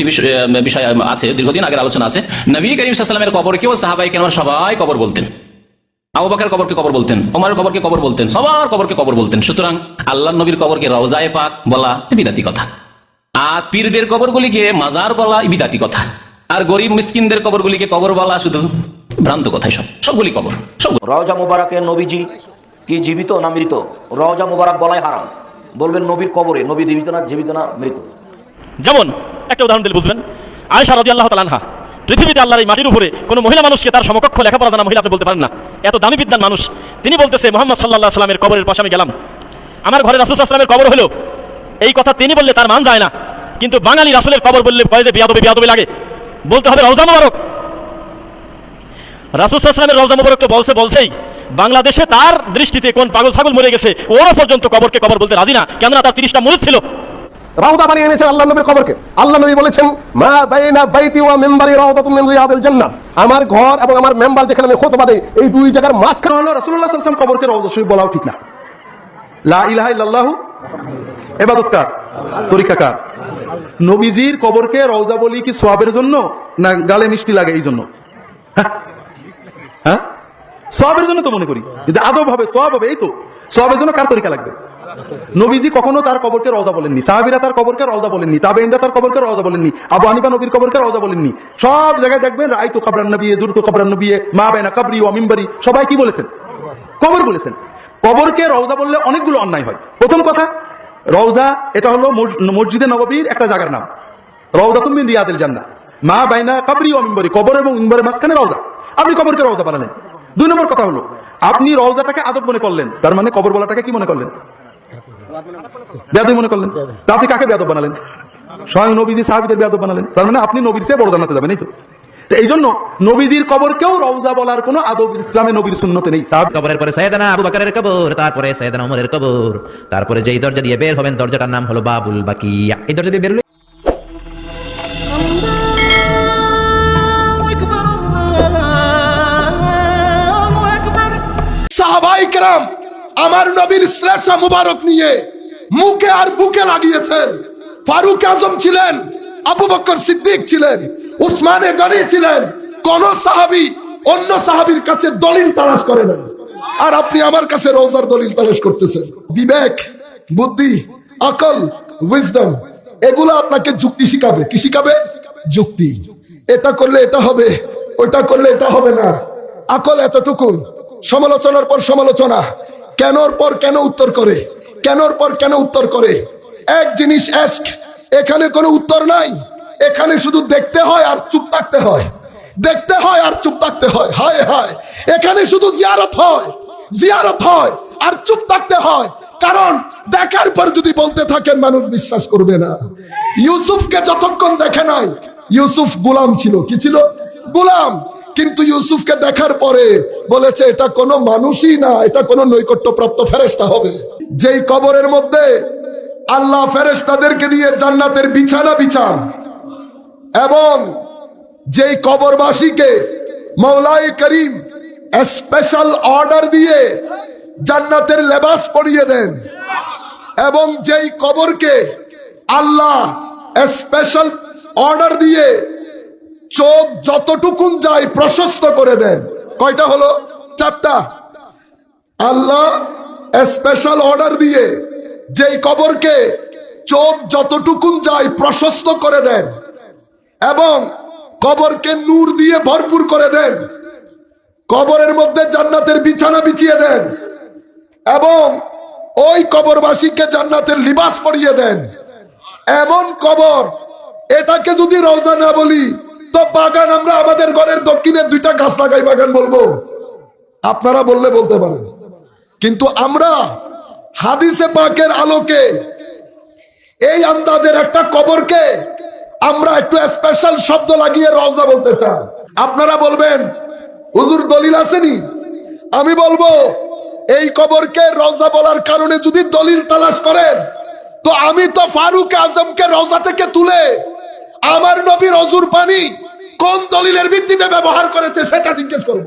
একটি বিষয় আছে দীর্ঘদিন আগের আলোচনা আছে। নবী করিম সাল্লামের কবরকেও সাহাবাই কেন সবাই কবর বলতেন। আবু বাকার কবরকে কবর বলতেন ওমরের কবরকে কবর বলতেন সবার কবরকে কবর বলতেন। সুতরাং আল্লাহ নবীর কবরকে রওজায় পাক বলা বিদাতি কথা। আর পীরদের কবরগুলিকে মাজার বলা বিদাতি কথা। আর গরিব মিসকিনদের কবরগুলিকে কবর বলা শুধু ভ্রান্ত কথাই সব। সবগুলি কবর সব রওজা মুবারকে নবীজি কি জীবিত না মৃত? রওজা মুবারক বলাই হারাম। বলবেন নবীর কবরে নবী জীবিত না জীবিত না মৃত। যেমন একটা উদাহরণ দিলে বুঝবেন। আয়সা রাজি আল্লাহ তালানহা পৃথিবীতে আল্লাহর এই মাটির উপরে কোনো মহিলা মানুষকে তার সমকক্ষ লেখাপড়া জানা মহিলা আপনি বলতে পারেন না। এত দামি বিদ্যান মানুষ। তিনি বলতেছে, মোহাম্মদ সাল্লাহ সাল্লামের কবরের পাশে আমি গেলাম। আমার ঘরে রাসুল আসলামের কবর হলো। এই কথা তিনি বললে তার মান যায় না। কিন্তু বাঙালি রাসুলের কবর বললে কয়েদে বিয়াদবি বিয়াদবি লাগে। বলতে হবে রওজা মুবারক। রাসুল আসলামের রওজা মুবারক তো বলছে, বলছেই, বাংলাদেশে তার দৃষ্টিতে কোন পাগল ছাগল মরে গেছে, ওরও পর্যন্ত কবরকে কবর বলতে রাজি না। কেননা তার তিরিশটা মুরিদ ছিল। রাউদা বানিয়ে এনেছেন আল্লাহ নবীর কবরকে। আল্লাহ নবী বলেছেন, মা বাইনা বাইতি ওয়া মেম্বারি রাউদাতুম মিন রিয়াদিল জান্নাহ। আমার ঘর এবং আমার মেম্বার যেখানে আমি খুতবা দেই, এই দুই জায়গার মাঝখানে হলো রাসূলুল্লাহ সাল্লাল্লাহু আলাইহি ওয়াসাল্লাম কবরকে রওজা শরীফ বলাও ঠিক না। লা ইলাহা ইল্লাল্লাহ ইবাদত কার? তরিকা কার? নবীজির কবরকে রওজা বলি কি সোয়াবের জন্য, না গালে মিষ্টি লাগে এই জন্য? হ্যাঁ? হ্যাঁ? সোয়াবের জন্য তো মনে করি। যদি আদব হবে, সোয়াব হবে, এই তো। সোয়াবের জন্য কার তরিকা লাগবে? নবীজি কখনো তার কবরকে রওজা বলেননি, সাহাবিরা তার কবরকে রওজা বলেননি তাবেইনরা তার কবরকে রওজা বলেননি, আবু হানিফা নবীর কবরকে রওজা বলেননি। সব জায়গায় দেখবেন রায় তো কাবরান নবী জুর তো কাবরান নবী মা বেনা কাবরি ও মিম্বারি, সবাই কি বলেছেন? কবর বলেছেন। কবরকে রওজা বললে অনেকগুলো অন্যায় হয়। প্রথম কথা, রওজা, এটা হলো মসজিদে নববীর একটা জায়গার নাম। রওজা তুমি রিয়াদিল জান্নাহ। মা বাইনা কাবরি ও কবর এবং মিম্বারের মাঝখানে রওজা। আপনি কবরকে রওজা বানালেন। দুই নম্বর কথা হলো, আপনি রওজাটাকে আদব মনে করলেন। তার মানে কবর বলাটাকে কি মনে করলেন? বেয়াদব মনে করলেন? তা আপনি কাকে বেয়াদব বানালেন? স্বয়ং নবীজি সাহাবিদের বেয়াদব বানালেন। তার মানে আপনি নবীর চেয়ে বড় জানাতে যাবেন এই তো? এই জন্য নবীজির কবরকেও রওজা বলার কোনো আদব ইসলামে নবীর সুন্নতে নেই। সাহাবি কবরের পরে সৈয়দানা আবু বাকারের কবর তারপরে সৈয়দানা ওমরের কবর তারপরে যেই দরজা দিয়ে বের হবেন দরজাটার নাম হলো বাবুল বাকিয়া। এই দরজা দিয়ে বের হলে সাহাবাই কেরাম আমার নবীর শ্লেষা মুবারক নিয়ে মুখে আর বুকে লাগিয়েছেন। ফারুক আজম ছিলেন, আবু বকর সিদ্দিক ছিলেন, উসমানে গনি ছিলেন, কোন সাহাবি অন্য সাহাবির কাছে দলিল তালাশ করে না আর আপনি আমার কাছে রোজার দলিল তালাশ করতেছেন। বিবেক, বুদ্ধি, আকল উইজডম এগুলো আপনাকে যুক্তি শিখাবে। কি শিখাবে? যুক্তি। এটা করলে এটা হবে ওটা করলে এটা হবে না। আকল এতটুকু সমালোচনার পর সমালোচনা। কেনর পর কেন উত্তর করে? কেনর পর কেন উত্তর করে? এক জিনিস এস্ক এখানে কোনো উত্তর নাই। এখানে শুধু দেখতে হয় আর চুপ থাকতে হয়। দেখতে হয় আর চুপ থাকতে হয়। হায় হায়। এখানে শুধু জিয়ারত হয়। জিয়ারত হয় আর চুপ থাকতে হয়। কারণ দেখার পর যদি বলতে থাকেন, মানুষ বিশ্বাস করবে না। ইউসুফকে যতক্ষণ দেখে নাই, ইউসুফ গোলাম ছিল। কি ছিল? গোলাম। কিন্তু ইউসুফকে দেখার পরে বলেছে, এটা কোনো মানুষই না, এটা কোনো নৈকট্যপ্রাপ্ত ফেরেস্তা হবে। যেই কবরের মধ্যে আল্লাহ ফেরেস্তাদেরকে দিয়ে জান্নাতের বিছানা বিছান, এবং যেই কবরবাসীকে মৌলাই করিম স্পেশাল অর্ডার দিয়ে জান্নাতের লেবাস পরিয়ে দেন, এবং যেই কবরকে আল্লাহ স্পেশাল অর্ডার দিয়ে চোখ যতটুকুন যায় প্রশস্ত করে দেন। কয়টা হলো? চারটা। আল্লাহ স্পেশাল অর্ডার দিয়ে যেই কবরকে চোখ যতটুকুন যায় প্রশস্ত করে দেন এবং কবরকে নূর দিয়ে ভরপুর করে দেন, কবরের মধ্যে জান্নাতের বিছানা বিছিয়ে দেন এবং ওই কবরবাসীকে জান্নাতের লিবাস পরিয়ে দেন। এমন কবর, এটাকে যদি রওজা না বলি তো বাগান আমরা আমাদের ঘরের দক্ষিণে দুইটা গাছ লাগাই, বাগান বলব। আপনারা বললে বলতে পারেন। কিন্তু আমরা হাদিসে পাকের আলোকে, এই আন্দাজের একটা কবরকে আমরা একটু স্পেশাল শব্দ লাগিয়ে রওজা বলতে চাই। আপনারা বলবেন, হুজুর দলিল আসেনি? আমি বলব, এই কবরকে রওজা বলার কারণে যদি দলিল তালাশ করেন, তো আমি তো ফারুক আজমকে রওজা থেকে তুলে, আমার নবীর অজুর পানি কোন দলিলের ভিত্তিতে ব্যবহার করেছে সেটা জিজ্ঞেস করব।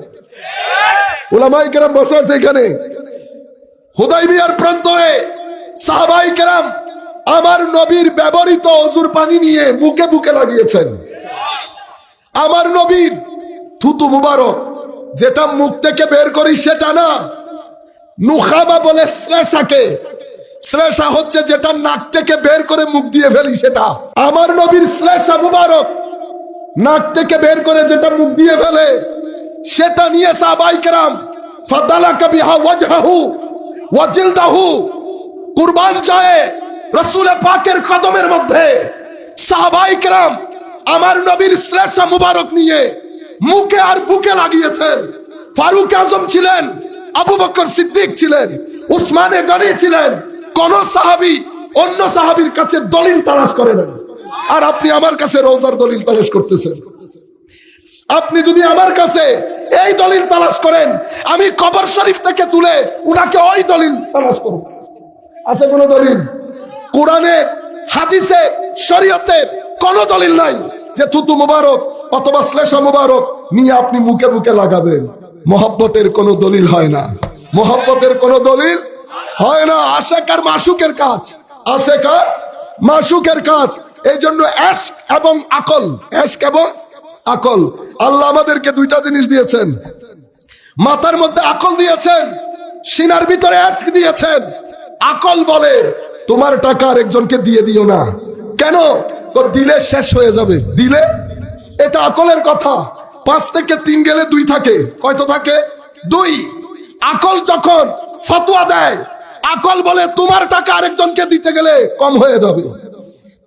ওলামাই কেরাম বসে আছে এখানে। হুদাই বিয়ার প্রান্তরে সাহাবাই কেরাম আমার নবীর ব্যবহৃত অজুর পানি নিয়ে মুখে বুকে লাগিয়েছেন। আমার নবীর থুতু মুবারক, যেটা মুখ থেকে বের করি সেটা না। নুখামা বলে শ্লেষাকে। শ্লেষা হচ্ছে যেটা নাক থেকে বের করে মুখ দিয়ে ফেলি সেটা। আমার নবীর শ্লেষা মুবারক নাক থেকে বের করে যেটা মুখ দিয়ে ফেলে, সেটা নিয়ে সাহাবাই কেরাম ফাদালা কবিহা ওয়াজহাহু ওয়াজিলদাহু কুরবান চায় রসুল পাকের কদমের মধ্যে। সাহাবাই কেরাম আমার নবীর শ্লেষা মুবারক নিয়ে মুখে আর বুকে লাগিয়েছেন। ফারুক আজম ছিলেন, আবু বকর সিদ্দিক ছিলেন, উসমানে গনি ছিলেন, কোন সাহাবি অন্য সাহাবির কাছে দলিল তালাশ করে না আর আপনি আমার কাছে রোজার দলিল তালাশ করতেছেন। আপনি যদি আমার কাছে এই দলিল তালাশ করেন, আমি কবর শরীফ থেকে তুলে উনাকে ওই দলিল তালাশ করব। আছে কোন দলিল? কোরআনের হাদিসে শরীয়তের কোন দলিল নাই যে থুতু মুবারক অথবা শ্লেষা মুবারক নিয়ে আপনি মুখে মুখে লাগাবেন। মোহব্বতের কোনো দলিল হয় না। মোহব্বতের কোনো দলিল হয় না। আশেকার মাসুকের কাজ। আশেকার মাসুকের কাজ। এই জন্য এবং আকল অ্যাস্ক এবং আকল। আল্লাহ আমাদেরকে দুইটা জিনিস দিয়েছেন। মাথার মধ্যে আকল দিয়েছেন, সিনার ভিতরে অ্যাস্ক দিয়েছেন। আকল বলে, তোমার টাকা আরেকজনকে দিয়ে দিও না। কেন? দিলে শেষ হয়ে যাবে। দিলে? এটা আকলের কথা। পাঁচ থেকে তিন গেলে দুই থাকে। কয়তো থাকে? দুই। আকল যখন ফতোয়া দেয়, আকল বলে, তোমার টাকা আরেকজনকে দিতে গেলে কম হয়ে যাবে।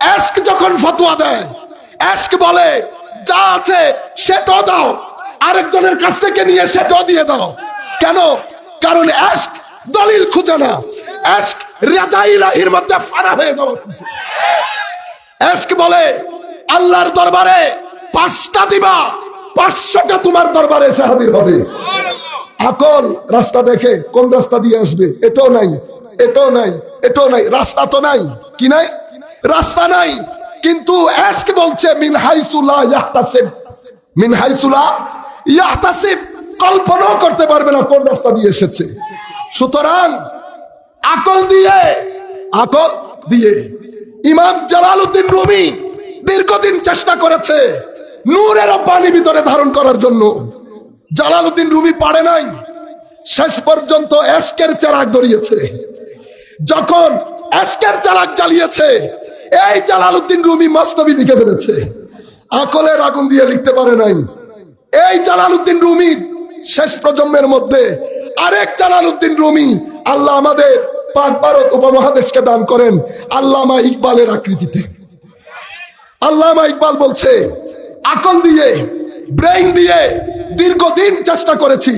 অ্যাস্ক যখন ফতোয়া দেয় অ্যাস্ক বলে, যা আছে সেটাও দাও, আরেকজনের কাছ থেকে নিয়ে সেটাও দিয়ে দাও। কেন? কারণ অ্যাস্ক দলিল খুঁজে না। অ্যাস্ক রেদাইলাহির মধ্যে ফানা হয়ে যাবে অ্যাস্ক বলে, আল্লাহর দরবারে পাঁচটা দিবা, পাঁচশোটা তোমার দরবারে এসে হাজির হবে। আকল রাস্তা দেখে, কোন রাস্তা দিয়ে আসবে? এটাও নাই এটাও নাই এটাও নাই, রাস্তা তো নাই। কি নাই? রাস্তা নাই। কিন্তু এশক বলছে, মিন হাইসুলা ইয়াহতাসিব। মিন হাইসুলা ইয়াহতাসিব। কল্পনাও করতে পারবে না কোন রাস্তা দিয়ে এসেছে। সুতরাং আকল দিয়ে আকল দিয়ে ইমাম জালালউদ্দিন রুমি দীর্ঘদিন চেষ্টা করেছে নূরের পানি ভিতরে ধারণ করার জন্য। জালালউদ্দিন রুমি পারে নাই। শেষ পর্যন্ত এশকের চারাক ধরিয়েছে। যখন এশকের চারাক জ্বালিয়েছে এই জালালউদ্দিন রুমি মস্তবি লিখে ফেলেছে। আকলের আগুন দিয়ে লিখতে পারে নাই। এই জালালউদ্দিন রুমির শেষ প্রজন্মের মধ্যে আরেক জালালউদ্দিন রুমি আল্লাহ আমাদের পাক ভারত উপমহাদেশকে দান করেন আল্লামা ইকবালের আকৃতিতে। আল্লামা ইকবাল বলছে, আকল দিয়ে, ব্রেইন দিয়ে দীর্ঘদিন চেষ্টা করেছি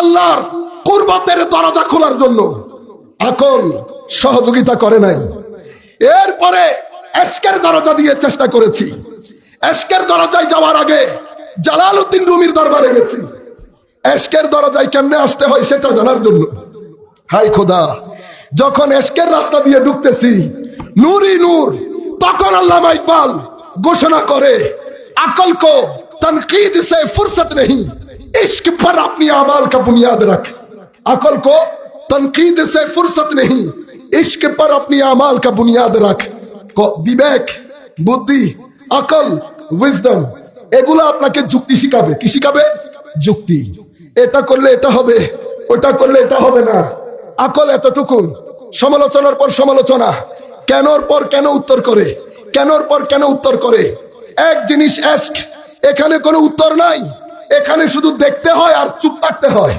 আল্লাহর কুরবাতের দরজা খোলার জন্য। আকল সহযোগিতা করে নাই। এরপরে এসকের দরজা দিয়ে চেষ্টা করেছি। এসকের দরজায় যাওয়ার আগে জালাল উদ্দিন রুমির দরবারে গেছি। এসকের দরজায় কেমনে আসতে হয় সেটা জানার জন্য। হাই খোদা, যখন এসকের রাস্তা দিয়ে ঢুকতেছি নূরই নূর, তখন আল্লাহ ইকবাল ঘোষণা করে, আকল কো, তনকিদ সে ফুরসত নেই ইশক পর আপনি আমাল কা বুনিয়াদ রাখ। আকল কো, তনকিদ সে ফুরসত নেই इश्क पर अपनी अमाल का बुनियाद रख ক- বিবেক বুদ্ধি আকল উইজডম এগুলো আপনাকে যুক্তি শিখাবে কি শিখাবে যুক্তি এটা করলে এটা হবে ওটা করলে এটা হবে না আকল এতটুকু সমালোচনার পর সমালোচনা কেনর পর কেন উত্তর করে কেনর পর কেন উত্তর করে এক জিনিস এস্ক এখানে কোনো উত্তর নাই এখানে শুধু দেখতে হয় আর চুপ থাকতে হয়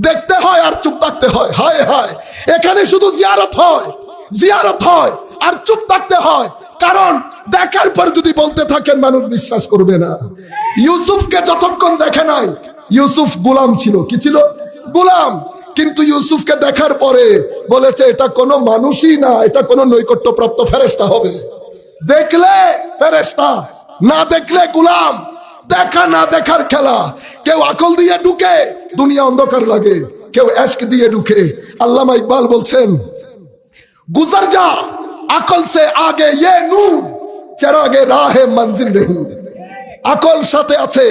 দেখতে হয় আর চুপ থাকতে হয়। হায় হায়। এখানে শুধু জিয়ারত হয়। জিয়ারত হয় আর চুপ থাকতে হয়। কারণ দেখার পর যদি বলতে থাকেন, মানুষ বিশ্বাস করবে না। ইউসুফকে যতক্ষণ দেখে নাই, ইউসুফ গোলাম ছিল। কি ছিল? গোলাম। কিন্তু ইউসুফকে দেখার পরে বলেছে, এটা কোনো মানুষই না, এটা কোনো নৈকট্যপ্রাপ্ত ফেরেস্তা হবে। দেখলে ফেরেস্তা না দেখলে গুলাম। দেখা না দেখার খেলা। কেউ আকল দিয়ে ঢুকে, দুনিয়া অন্ধকার লাগে। কেউ এসক দিয়ে ঢুকে। আল্লামা ইকবাল বলছেন, গুজার যা, আকল সে আগে ইয়ে নূর চেরাগে রাহে মঞ্জিল নেই। আকল সাথে আছে,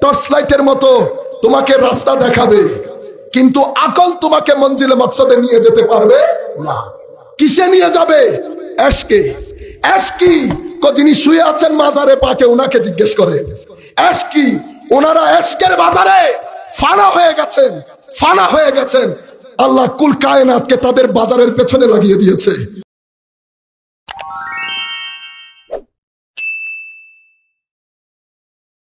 টর্চ লাইটের মতো তোমাকে রাস্তা দেখাবে। কিন্তু আকল তোমাকে মঞ্জিলে মকসদে নিয়ে যেতে পারবে না। কিসে নিয়ে যাবে? এসকে। এস কি যিনি শুয়ে আছেন মাজারে, পাকে ওনাকে জিজ্ঞেস করে। করেন কি ওনারা এসকের বাজারে ফানা হয়ে গেছেন, ফানা হয়ে গেছেন। আল্লাহ কুল কায়নাথকে তাদের বাজারের পেছনে লাগিয়ে দিয়েছে।